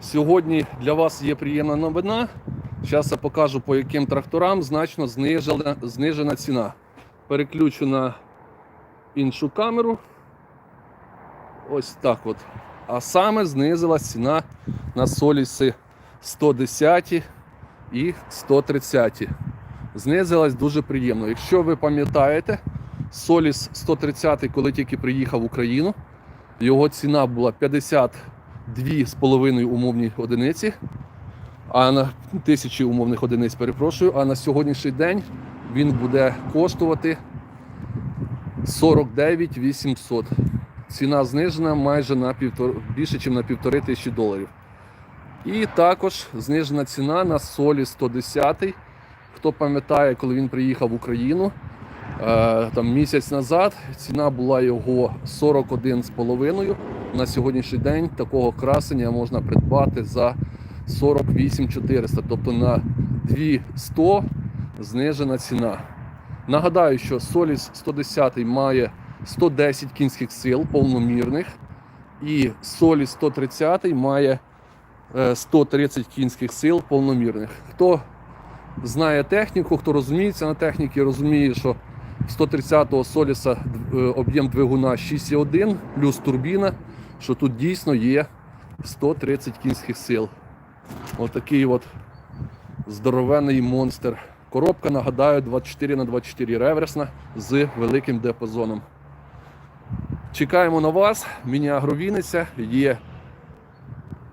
Сьогодні для вас є приємна новина. Зараз я покажу, по яким тракторам значно знижена, знижена ціна. Переключу на іншу камеру. Ось так от. А саме знизилась ціна на соліси 110 і 130. Знизилась дуже приємно. Якщо ви пам'ятаєте, Соліс 130, коли тільки приїхав в Україну, його ціна була 52,5 умовні одиниці, а на тисячі умовних одиниць, перепрошую, а на сьогоднішній день він буде коштувати 49 800. Ціна знижена майже на півтор... більше, ніж на півтори тисячі доларів. І також знижена ціна на солі 110. Хто пам'ятає, коли він приїхав в Україну, е, там місяць назад ціна була його 41,5. На сьогоднішній день такого красення можна придбати за 48 400, тобто на 200 знижена ціна. Нагадаю, що Соліс 110 має 110 кінських сил повномірних, і Соліс 130 має е, 130 кінських сил повномірних. Хто знає техніку, хто розуміється на техніці, розуміє, що 130-го Соліса е, об'єм двигуна 6,1 плюс турбіна, що тут дійсно є 130 кінських сил. Отакий от здоровенний монстр. Коробка, нагадаю, 24 на 24 реверсна з великим диапазоном. Чекаємо на вас. Міні-агровіниця. Є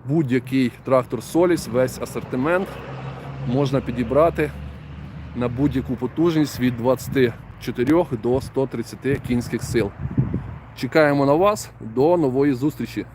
будь-який трактор Соліс, весь асортимент можна підібрати на будь-яку потужність від 24 до 130 кінських сил. Чекаємо на вас. До нової зустрічі!